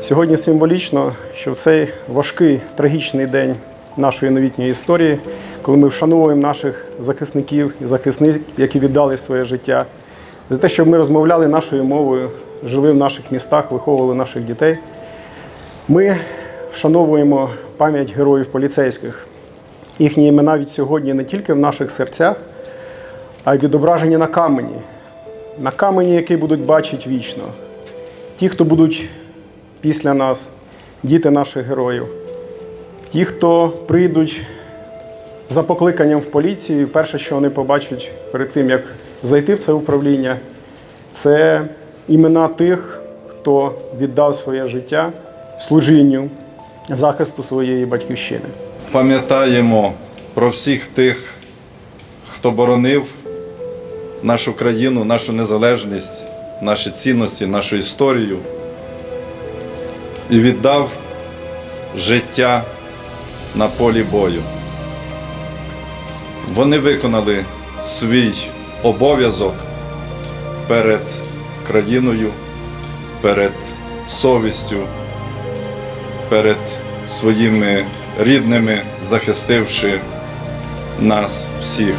Сьогодні символічно, що в цей важкий трагічний день нашої новітньої історії, коли ми вшановуємо наших захисників і захисниць, які віддали своє життя, за те, щоб ми розмовляли нашою мовою, жили в наших містах, виховували наших дітей. Ми вшановуємо пам'ять героїв поліцейських. Їхні імена від сьогодні не тільки в наших серцях, а й відображені на камені, на камені, який будуть бачити вічно. Ті, хто будуть після нас, діти наших героїв, ті, хто прийдуть за покликанням в поліцію, перше, що вони побачать перед тим, як зайти в це управління, це імена тих, хто віддав своє життя служінню захисту своєї батьківщини. Пам'ятаємо про всіх тих, хто боронив нашу країну, нашу незалежність, наші цінності, нашу історію і віддав життя на полі бою. Вони виконали свій обов'язок перед країною, перед совістю, перед своїми рідними, захистивши нас всіх.